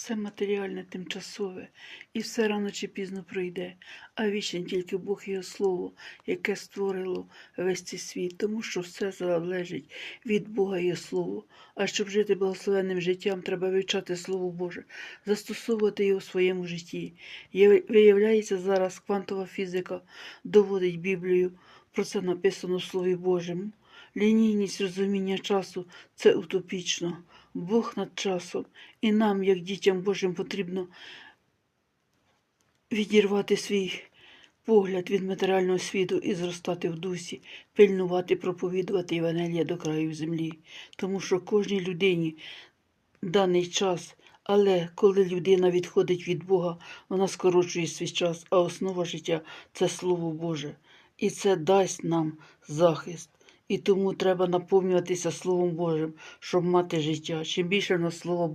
Все матеріальне тимчасове, і все рано чи пізно пройде, а вічне тільки Бог і його Слово, яке створило весь цей світ, тому що все залежить від Бога і його Слово. А щоб жити благословенним життям, треба вивчати Слово Боже, застосовувати його в своєму житті. Виявляється, зараз квантова фізика доводить Біблію, про це написано в Слові Божому. Лінійність розуміння часу це утопічно. Бог над часом, і нам, як дітям Божим, потрібно відірвати свій погляд від матеріального світу і зростати в дусі, пильнувати, проповідувати Євангелія до країв землі. Тому що кожній людині даний час, але коли людина відходить від Бога, вона скорочує свій час, а основа життя це Слово Боже. І це дасть нам захист. І тому треба наповнюватися Словом Божим, щоб мати життя. Чим більше в нас Слово